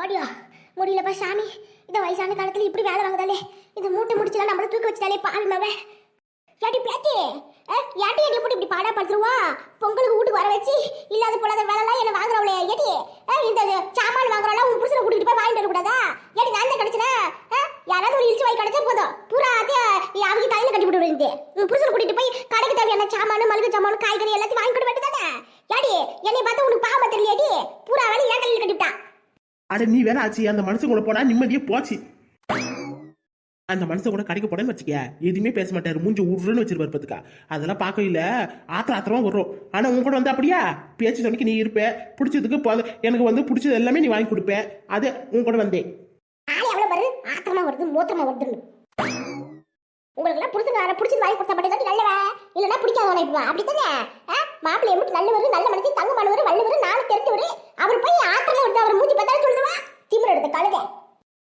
அம்மாடியா? முடியலப்பா சாமி. இந்த வயசான காலத்துல இப்படி வேலை வாங்குதாலே. இந்த மூட்டை முடிச்சலாம் நம்மள தூக்கி வச்சுட்டாலே பாருமாவே மவ. ஏடி பேத்தி ஏடி ஏடி போட்டு இப்படி பாடா படுத்துருவா? பொங்கலுக்கு வீட்டுக்கு வர வச்சு இல்லாத போலாத வேலைலாம் என்ன வாங்குறவளே ஏடி அஹ், இந்த சாமான் வாங்குறவளா உன் புருஷனை கூட்டிட்டு போய் வாங்கிட்டு வரக்கூடாதா ஏடி நான் தான் கிடைச்சனா யாராவது ஒரு இழிச்சு வாய் கிடைச்சா போதும் பூரா அதே அவங்க தலையில கட்டி விட்டு விடுறது உன் புருஷனை கூட்டிட்டு போய் கடைக்கு தேவையான சாமான் மளிகை சாமான் காய்கறி எல்லாத்தையும் வாங்கி கொடுக்க வேண்டியதானே ஏடி என்னை பார்த்தா உனக்கு பாவமா தெரியலையேடி பூரா வேலை ஏன் தலையில கட்டிவிட்டான் அட நீ வேற ஆச்சு. அந்த மனுஷன் கூட போனா நிம்மதியே போச்சு. அந்த மனுஷன் கூட கடைக்கு போனேன்னு வச்சுக்க. எதுவுமே பேச மாட்டாரு. மூஞ்சி உருன்னு வச்சிருப்பாரு பாத்துக்கா. அதெல்லாம் பார்க்க இல்ல. ஆத்திர ஆத்திரமா வரும். ஆனா உன் கூட வந்து அப்படியா? பேச்சு சொன்னிக்கு நீ இருப்ப. பிடிச்சதுக்கு போ- எனக்கு வந்து பிடிச்சது எல்லாமே நீ வாங்கி கொடுப்ப. அது உன் கூட வந்தேன் ஆத்திரமா வருது மூத்திரமா வருதுன்னு. உங்களுக்கு புடிச்சது பிடிச்சது வாங்கி கொடுத்தா மட்டும் தான் நல்லவ. இல்லைன்னா பிடிக்காதவன இப்போ அப்படித்தானே? மாப்பிள்ளை எப்படி நல்லவர் நல்ல மனுஷன் தங்கமானவர் வல்லவர் நாலு தெரிஞ்சவர். அவர் போய் ஆத்திரமா வருது அவர் மூஞ்சி பார்த்தாலும் சொல்லுவா. திமிர எடுத்த கழுதை.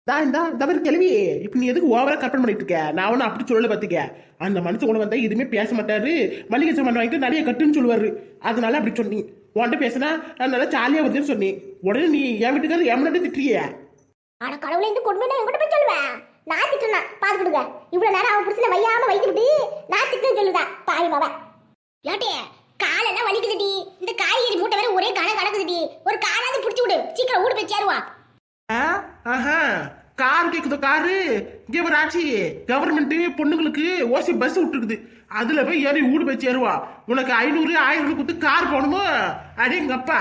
தான் இந்த மாதிரி கேள்வி இப்போ நீ எதுக்கு ஓவரா கற்பனை பண்ணிட்டு இருக்க? நான் ஒன்றும் அப்படி சொல்லல பார்த்துக்க அந்த மனுஷன் கூட வந்தா எதுவுமே பேச மாட்டாரு. மளிகை சாமான் வாங்கிட்டு நிறைய கட்டுன்னு சொல்லுவாரு. அதனால அப்படி சொன்னி. உன்கிட்ட பேசினா நான் நல்லா ஜாலியாக வருதுன்னு சொன்னேன். உடனே நீ என் வீட்டுக்காரர் என் முன்னாடி திட்டுறிய. ஆனா கடவுளை இந்த கொடுமையை என்கிட்ட போய் சொல்லுவேன் நான் திட்டுனா பாத்துக்கிடுங்க இவ்வளவு நேரம் அவன் புடிச்சு வையாம வைக்கிட்டு நான் திட்டுன்னு சொல்லுதா பாவி மாவ ஏட்டே காலெல்லாம் வலிக்குதுடி இந்த காய்கறி மூட்டை வேற ஒரே கண கிடக்குதுடி ஒரு காலாவது புடிச்சு விடு. சீக்கிரம் வீடு போய் சேருவா? ஆஹா கார் கேக்குதோ காரு? இங்கே ஒரு ஆட்சி கவர்மெண்ட் பொண்ணுங்களுக்கு ஓசி பஸ் விட்டுருக்குது. அதுல போய் ஏறி ஊடு போய் சேருவா. உனக்கு ஐநூறு ஆயிரம் கொடுத்து கார் போகணுமோ அடே எங்க அப்பா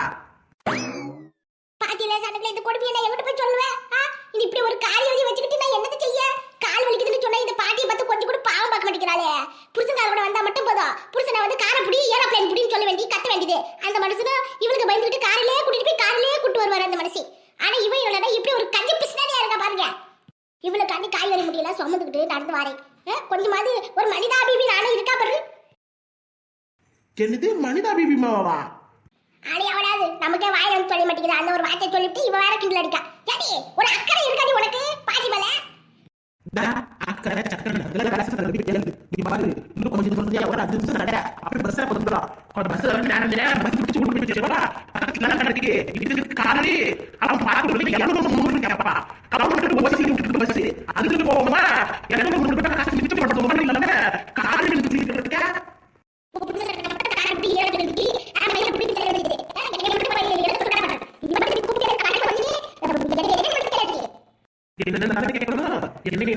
பாத்தியில சண்டை இந்த கொடுமையை நான் எங்கிட்ட போய் சொல்லுவேன்? இது இப்படி ஒரு காரி எழுதி வச்சுக்கிட்டு நான் என்னத்த செய்ய? கால் வலிக்குதுன்னு சொன்னா இந்த பாட்டியை பார்த்து கொஞ்சம் கூட பாவம் பார்க்க மாட்டேங்கிறாளே. புருஷன் கூட வந்தா மட்டும் போதும். புருஷனை வந்து காரை புடி ஏரோப்ளேன் புடின்னு சொல்ல வேண்டிய கத்த வேண்டியது. அந்த மனுஷனும் இவனுக்கு பயந்துட்டு காரிலே கூட்டிட்டு போய் காரிலே கூட்டு வருவார் அந்த மனுஷன் ஆனா இவன் இவளோட இப்படி ஒரு கஞ்சி பிசினாரியா இருக்கா பாருங்க. இவளுக்காண்டி காய்கறி முடியல சுமந்துக்கிட்டு நடந்து வாரேன்? கொஞ்சமாவது ஒரு மனிதாபிபி நானும் இருக்கா பாரு. என்னது மனிதா பிபி மாவா ஆளே அவளாது நமக்கே வாயில வந்து சொல்ல மாட்டேங்குது. அந்த ஒரு வார்த்தை சொல்லிட்டு இவ வேற கிண்டல் அடிக்கா. ஏடி ஒரு அக்கறை உனக்கு பாதி மேல. அக்கறை, சக்கரை, நீ பாரு, இன்னும் கொஞ்சம் தூரம் ஒரு அஞ்சு நிமிஷம் நட. அப்படியே bus ல கொஞ்சம் bus வந்து பிடிச்சு கொண்டு போய் பக்கத்துல எல்லாம் கடை இதுக்கு காரு, அவன் பார்க்க இரநூறு, மூணு கேட்பா. கவர்மெண்ட் bus விட்டுட்டு அதுக்கு போவோமா? இரநூறு, முந்நூறு காசு மிச்சம் பண்றது ஒண்ணும் இல்லாம, காரு எடுத்து தூக்கிட்டு இருக்கா? என்ன நடந்து கேட்கணும்? என்ன என்ன என்ன கேட்கணும்? கவலைப்படாத. சரி, நட, நட, bus ல வந்து நட. கார் கேட்கறது காரு, கேள்வி. இந்த காய் திருப்பி எடுத்து உனக்கு கார் வலி இருக்குதோ? ஊர்ல இருக்கும்போது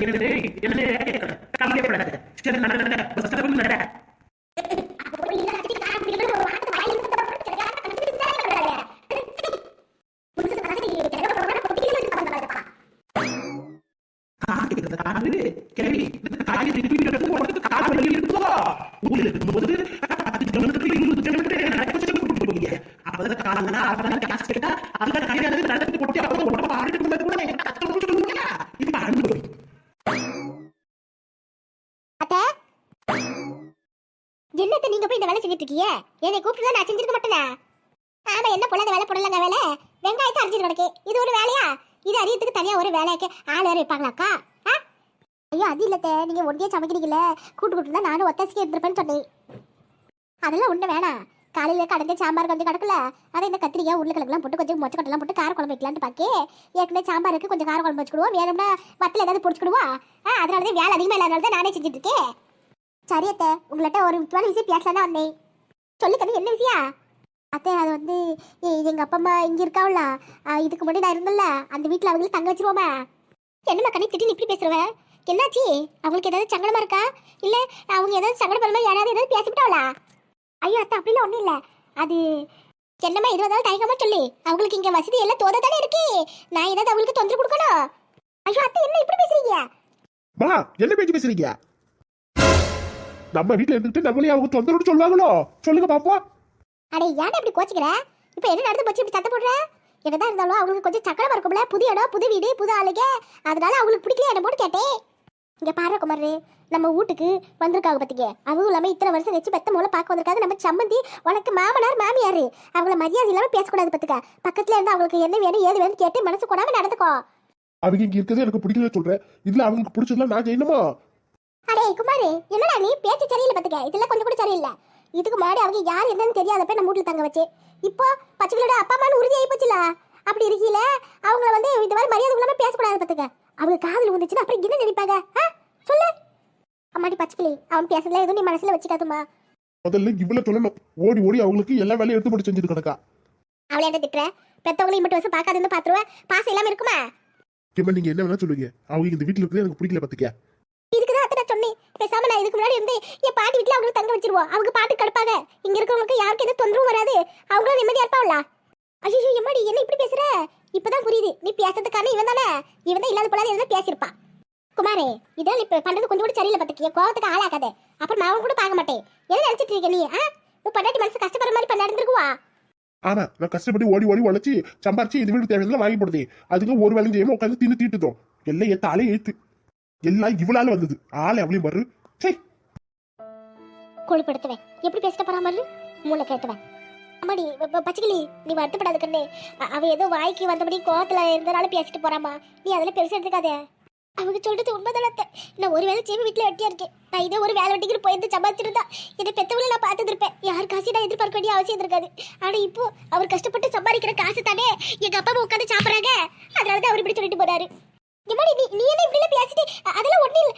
பத்து கிலோமீட்டர், இருபது கிலோமீட்டர் நடக்க கூட்டிட்டு போவீங்க. அப்பதான் காலங்கன்னா, அப்பதான் காசு கேட்டா, அதுல கையால நடந்து போட்டு அப்பதான் உடம்பு ஆடிட்டு இருக்கும்போது கூட என்னத்த நீங்க போய் இந்த வேலை செஞ்சுட்டு இருக்கீங்க? என்னை கூப்பிட்டு நான் செஞ்சிருக்க மாட்டேனா? ஆமா என்ன பொல்லாத வேலை போடலங்க வேலை? வெங்காயத்தை அரிஞ்சு கிடக்கு இது ஒரு வேலையா? இது அறியத்துக்கு தனியா ஒரு வேலைக்கு ஆள் வேற வைப்பாங்களாக்கா? ஆ? ஐயோ அது இல்லத்த. நீங்க ஒண்டியா சமைக்கிறீங்கள கூட்டு கூட்டு நானும் ஒத்தாசிக்கு இருந்திருப்பேன்னு சொன்னேன். அதெல்லாம் ஒண்ணு வேணாம். காலையில கடந்த சாம்பார் கொஞ்சம் கிடக்கல அதை இந்த கத்திரிக்காய் உருளைக்கிழங்குலாம் போட்டு கொஞ்சம் மொச்சக்கொட்டெல்லாம் போட்டு கார குழம்பு வைக்கலான்னு பாக்கே. ஏற்கனவே சாம்பாருக்கு கொஞ்சம் கார குழம்பு வச்சுக்கிடுவோம். வேணும்னா வத்தல ஏதாவது பொடிச்சுக்கிடுவோம் ஆ அதனால தான் வேலை அதிகமாக இல்லாதனால தான் நானே செஞ்சுட்டு இருக்கேன். சரி அத்தை உங்கள்கிட்ட ஒரு முக்கியமான விஷயம் பேசலாம் தான் வந்தேன். சொல்லு என்ன விஷயம்? அத்தை அது வந்து எங்கள் அப்பா அம்மா இங்கே இருக்காவில்ல இதுக்கு முன்னாடி நான் இருந்தேன்ல அந்த வீட்டில் அவங்களுக்கு தங்க வச்சிருவோமா? என்னம்மா கண்ணி திட்டி இப்படி பேசுறவன் என்னாச்சு? அவங்களுக்கு ஏதாவது சங்கடமா இருக்கா? இல்லை அவங்க ஏதாவது சங்கடப்படுமா யாராவது ஏதாவது பேசிவிட்டாவளா? ஐயோ அத்தை அப்படிலாம் ஒன்றும் இல்லை. அது என்னம்மா இருபதாவது தயங்கமாக சொல்லி. அவங்களுக்கு இங்கே வசதி எல்லாம் தோத தானே இருக்கு. நான் ஏதாவது அவங்களுக்கு தொந்தரவு கொடுக்கணும்? ஐயோ அத்தை என்ன இப்படி பேசுறீங்க? மா என்ன பேச்சு பேசுறீங்க? நம்ம வீட்டுல இருந்துட்டு நம்மளே அவங்க தொந்தரவு சொல்லுவாங்களோ? சொல்லுங்க பாப்போம் அடே ஏன்டா இப்படி கோச்சிக்கிற? இப்போ என்ன நடந்து போச்சு? இப்படி சத்தம் போடுற? என்னதான் இருந்தாலும் அவங்களுக்கு கொஞ்சம் சக்கரமா இருக்கும்ல. புது இடம் புது வீடு புது ஆளுங்க அதனால அவங்களுக்கு பிடிக்கல என்ன போட்டு கேட்டேன். இங்க பாரு குமார் நம்ம வீட்டுக்கு வந்திருக்காங்க பத்திக்க அதுவும் இல்லாம இத்தனை வருஷம் வச்சு பெத்த மூலம் பார்க்க வந்திருக்காங்க. நம்ம சம்மந்தி உனக்கு மாமனார் மாமியாரு. அவங்கள மரியாதை இல்லாம பேசக்கூடாது பத்துக்க. பக்கத்துல இருந்து அவங்களுக்கு என்ன வேணும் ஏது வேணும் கேட்டு மனசு கொடாம நடந்துக்கோ. அவங்க இங்க இருக்கிறது எனக்கு பிடிக்கல சொல்றேன் இதுல அவங்களுக்கு பிடிச்சதுலாம் நான் செய்யணுமா அடே குமார் என்னடா நீ? பேச்சு சரியில்லை பத்துக்க. இதெல்லாம் கொஞ்சம் கூட சரியில்லை. இதுக்கு முன்னாடி அவங்க யார் என்னன்னு தெரியாதப்ப நம்ம வீட்டுல தங்க வச்சு. இப்போ பச்சைகளோட அப்பா அம்மான்னு உறுதி ஆகி போச்சுல? அப்படி இருக்கீல அவங்கள வந்து இந்த மாதிரி மரியாதை இல்லாம பேசக்கூடாது பாத்துக்க. அவங்க காதுல வந்துச்சுன்னா அப்புறம் என்ன நினைப்பாங்க? ஆ? சொல்லு. அம்மாடி பச்சைக்கிளி அவன் பேசுறதுல எதுவும் நீ மனசுல வச்சுக்காதுமா முதல்ல இவ்வளவு சொல்லணும் ஓடி ஓடி அவங்களுக்கு எல்லா வேலையும் எடுத்து போட்டு செஞ்சுட்டு கிடக்கா. அவளை என்ன திட்டுற? பெத்தவங்களையும் மட்டும் வருஷம் பார்க்காதுன்னு பாத்துருவேன் பாசம் இல்லாம இருக்குமா? இப்ப நீங்க என்ன வேணா சொல்லுவீங்க. அவங்க இந்த வீட்டுல இருக்கிறது எனக்கு பிடிக்கல பாத்துக்க. இதுக்குதான் அத்தை நான் சொன்னேன் பேசாம நான் இதுக்கு முன்னாடி வந்து என் பாட்டி வீட்டுல அவங்களுக்கு தங்க வச்சிருவோம். அவங்க பாட்டு கிடப்பாங்க. இங்க இருக்கிறவங்களுக்கு யாருக்கு எதுவும் தொந்தரவும் வராது. அவங்களும் நிம்மதியா இருப்பாங்களா? ஐயோ எம்மாடி என்ன இப்படி பேசுற? இப்பதான் புரியுது. நீ பேசுறதுக்கான இவன் தானே? இவன் தான் இல்லாத போலாது எதுவும் பேசியிருப்பான். குமாரே இதெல்லாம் இப்ப பண்றது கொஞ்சம் கூட சரியில்லை பத்துக்கிய. கோவத்துக்கு ஆளாக்காத அப்புறம் நான் அவன் கூட பார்க்க மாட்டேன். என்ன நினைச்சிட்டு இருக்க நீ ஆ? உன் பண்டாட்டி மனசு கஷ்டப்படுற மாதிரி பண்ண நடந்திருக்குவா? ஆமா நான் கஷ்டப்பட்டு ஓடி ஓடி உழைச்சி சம்பாரிச்சு இது வீடு தேவையான வாங்கி போடுது. அதுக்கு ஒரு வேலையும் செய்யாம உட்காந்து தின்னு தீட்டுதோம். எல்லாம் ஏத்த ஆளே ஏத்து எல்லாம் இவளால வந்தது. ஆளை அவளையும் பாரு. சே கொழுப்படுத்துவேன் எப்படி பேசிட்ட பராமரி மூளை கேட்டுவேன் அம்மாடி ப- பச்சைக்கிளி நீ வருத்தப்படாத கண்ணு. அவ ஏதோ வாய்க்கு வந்தபடி கோவத்துல இருந்தனால பேசிட்டு போறாமா நீ அதெல்லாம் பெருசா எடுத்துக்காத. அவங்க சொல்றது உண்மைதானே நான் ஒரு வேலை செய்ய வீட்டுல வெட்டியா இருக்கேன். நான் இதே ஒரு வேலை வெட்டிக்கு போயிருந்து சம்பாதிச்சிருந்தா இதை பெத்தவங்களை நான் பார்த்துருப்பேன் இருப்பேன் யார் காசையும் நான் எதிர்பார்க்க வேண்டிய அவசியம் இருக்காது ஆனா இப்போ அவர் கஷ்டப்பட்டு சம்பாதிக்கிற காசு தானே எங்க அப்பா உட்காந்து உட்காந்து சாப்பிடுறாங்க. அதனாலதான் அவர் இப்படி சொல்லிட்டு போறாரு. எம்மாடி நீ நீ என்ன இப்படி எல்லாம் பேசிட்டு? அதெல்லாம் ஒண்ணு இல்ல.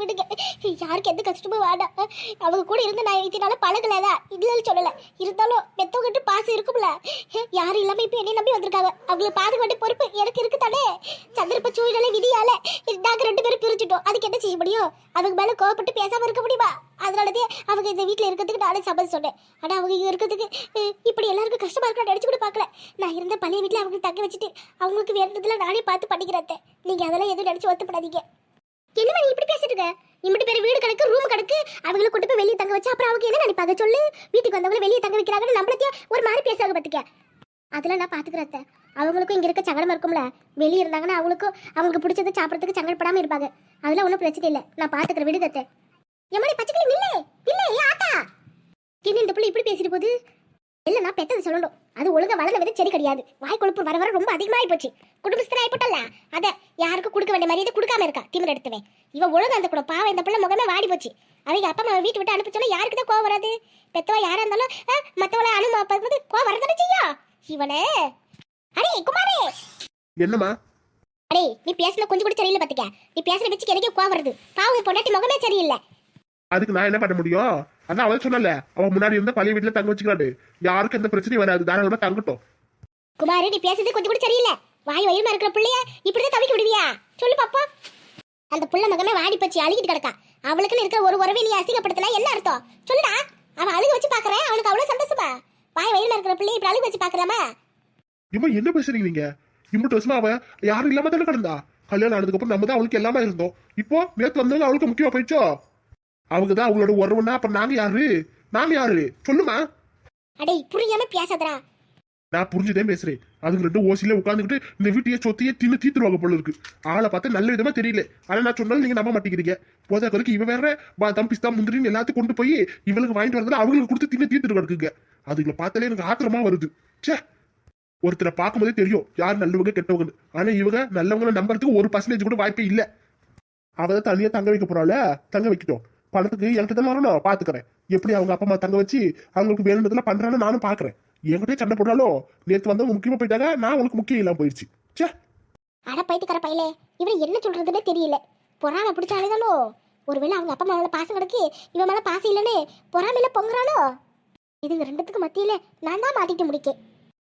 விடுங்க. யாருக்கு எந்த கஷ்டமும் வேண்டாம். அவங்க கூட இருந்து நான் இதனால பழகலதா? இல்லைன்னு சொல்லல. இருந்தாலும் பெத்தவங்கிட்ட பாசம் இருக்கும்ல. யாரும் இல்லாம இப்ப என்னை நம்பி வந்திருக்காங்க. அவங்கள பாதுகாட்டு பொறுப்பு எனக்கு இருக்கு தானே சந்தர்ப்ப சூழ்நிலை விதியால நாங்க ரெண்டு பேரும் பிரிச்சுட்டோம் அதுக்கு என்ன செய்ய முடியும்? அவங்க மேல கோவப்பட்டு பேசாம இருக்க முடியுமா? அதனாலதே அவங்க இந்த வீட்டில் இருக்கிறதுக்கு நானே சம்மதி சொன்னேன். ஆனால் அவங்க இங்கே இருக்கிறதுக்கு இப்படி எல்லாருக்கும் கஷ்டமாக இருக்கணும் நினச்சி கூட பார்க்கல. நான் இருந்த பழைய வீட்டில் அவங்க தங்க வச்சுட்டு அவங்களுக்கு வேறதுலாம் நானே பார்த்து பண்ணிக்கிறேன் நீங்கள் அதெல்லாம் எதுவும் நினச்சி ஒத்துப்படாதீங்க என்ன நீ இப்படி பேசிட்டு இருக்க? இம்பட்டு பேர் வீடு கிடக்கு ரூம் கிடக்கு அவங்கள கொண்டு போய் வெளியே தங்க வச்சு அப்புறம் அவங்க என்ன நினைப்பாங்க சொல்லு? வீட்டுக்கு வந்தவங்க வெளியே தங்க வைக்கிறாங்கன்னு நம்மளத்தையும் ஒரு மாதிரி பேசுறாங்க பார்த்துக்க அதெல்லாம் நான் பார்த்துக்கிறேன் அவங்களுக்கும் இங்கே இருக்க சங்கடமாக இருக்கும்ல. வெளியே இருந்தாங்கன்னா அவங்களுக்கும் அவங்களுக்கு பிடிச்சது சாப்பிட்றதுக்கு சங்கடப்படாமல் இருப்பாங்க. அதெல்லாம் ஒன்றும் பிரச்சனை இல்லை. நான் பாத்துக்கிறேன் விடுகத்தை எம்மடி பச்சைக்கிளி நில்லே நில்லே ஏ ஆத்தா. என்ன இந்த பிள்ளை இப்படி பேசிட்டு போகுது? இல்ல நான் பெத்தது சொல்லணும். அது ஒழுங்கா வளர்ந்த வித சரி கிடையாது. வாய் கொழுப்பு வர வர ரொம்ப அதிகமாகி போச்சு. குடும்பஸ்தன் ஆயிப்போட்டல்ல? அத யாருக்கும் கொடுக்க வேண்டிய மரியாதை கொடுக்காம இருக்கா? திமிர் எடுத்துவேன். இவ ஒழுங்கா அந்த கூட பாவம் இந்த பிள்ளை முகமே வாடி போச்சு. அவங்க அப்பா அம்மா வீட்டு விட்டு அனுப்ப சொன்னா யாருக்கு தான் கோவம் வராது? பெத்தவ யாரா இருந்தாலும் மத்தவள அனுமா பார்க்கும்போது கோவம் வரதானே செய்யும் இவனே அடே குமாரே. என்னம்மா? அடே நீ பேசுன கொஞ்சம் கூட சரியில்லை பாத்துக்க. நீ பேசுற வச்சுக்கு எனக்கே கோவம் வருது. பாவம் பொண்டாட்டி முகமே சரியில்லை. அதுக்கு நான் என்ன பண்ண முடியும்? அதான் அவன் சொன்னல அவன் முன்னாடி இருந்த பழைய வீட்டுல தங்க வச்சுக்கிறாரு யாருக்கும் எந்த பிரச்சனையும் வராது தாராளமா தங்கட்டும். குமாரு நீ பேசுறது கொஞ்சம் கூட சரியில்லை. வாய் வயிறுமா இருக்கிற பிள்ளைய இப்படிதான் தவிக்க விடுவியா? சொல்லு பாப்பா. அந்த புள்ள மகமே வாடி பச்சு அழுகிட்டு கிடக்கா. அவளுக்குன்னு இருக்கிற ஒரு உறவை நீ அசிங்கப்படுத்தினா என்ன அர்த்தம்? சொல்லுடா. அவன் அழுக வச்சு பாக்குறேன் அவனுக்கு அவ்வளவு சந்தோஷமா? வாய் வயிறுல இருக்கிற பிள்ளைய இப்படி அழுக வச்சு பாக்குறாமா? இம்மா என்ன பேசுறீங்க நீங்க? இம்பட்டு வருஷமா அவ யாரும் இல்லாம தானே கிடந்தா? கல்யாணம் ஆனதுக்கு அப்புறம் நம்ம தான் அவளுக்கு எல்லாமே இருந்தோம். இப்போ நேத்து வந்தவங்க அவளுக்கு முக்கியமா போயிடுச்சோ? அவங்க தான் அவங்களோட உறவுன்னா அப்ப நாங்க யாரு? நாங்க யாரு? சொல்லுமா? அடே புரியாம பேசாதடா. நான் புரிஞ்சுதே பேசுறேன். அதுக்கு ரெண்டு ஓசில உட்காந்துக்கிட்டு இந்த வீட்டையே சொத்தையே தின்னு தீத்துருவாங்க போல இருக்கு. ஆளை பார்த்தா நல்ல விதமா தெரியல. ஆனா நான் சொன்னாலும் நீங்க நம்ப மாட்டேங்கிறீங்க. போதா கருக்கு இவ வேற பாதாம் பிஸ்தா முந்திரின்னு எல்லாத்தையும் கொண்டு போய் இவளுக்கு வாங்கிட்டு வரதுல அவங்களுக்கு கொடுத்து தின்னு தீத்துட்டு கிடக்குங்க. அதுங்களை பார்த்தாலே எனக்கு ஆத்திரமா வருது. ச்சே! ஒருத்தரை பார்க்கும்போதே தெரியும் யார் நல்லவங்க கெட்டவங்க ஆனா இவங்க நல்லவங்களை நம்புறதுக்கு ஒரு பர்சன்டேஜ் கூட வாய்ப்பே இல்ல. அவதான் தனியா தங்க வைக்க போறாள? தங்க வைக்கட்டும். பணத்துக்கு என்கிட்ட தான் வரணும். பாத்துக்கிறேன். எப்படி அவங்க அப்பா அம்மா தங்க வச்சு அவங்களுக்கு வேணுன்றதுல பண்றான்னு நானும் பாக்குறேன். என்கிட்ட சண்டை போட்டாலும் நேத்து வந்து முக்கியமா போயிட்டாங்க. நான் உனக்கு முக்கியம் இல்லாம போயிடுச்சு சே அட பைத்துக்கற பையலே இவன் என்ன சொல்றதுன்னே தெரியல. பொறாம பிடிச்ச அழுதானோ ஒருவேளை அவங்க அப்பா மேல பாசம் கிடக்கு இவன் மேல பாசம் இல்லைன்னு பொறாமையில பொங்குறாளோ? இதுங்க ரெண்டுத்துக்கு மத்தியில நான் தான் மாட்டிட்டு முடிக்கேன்.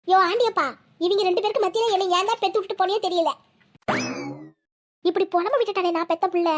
யோ ஆண்டியப்பா இவங்க ரெண்டு பேருக்கு மத்தியில என்னை ஏன் தான் பெத்து விட்டு போனே தெரியல. இப்படி புலம்ப விட்டுட்டானே நான் பெத்த பிள்ளை?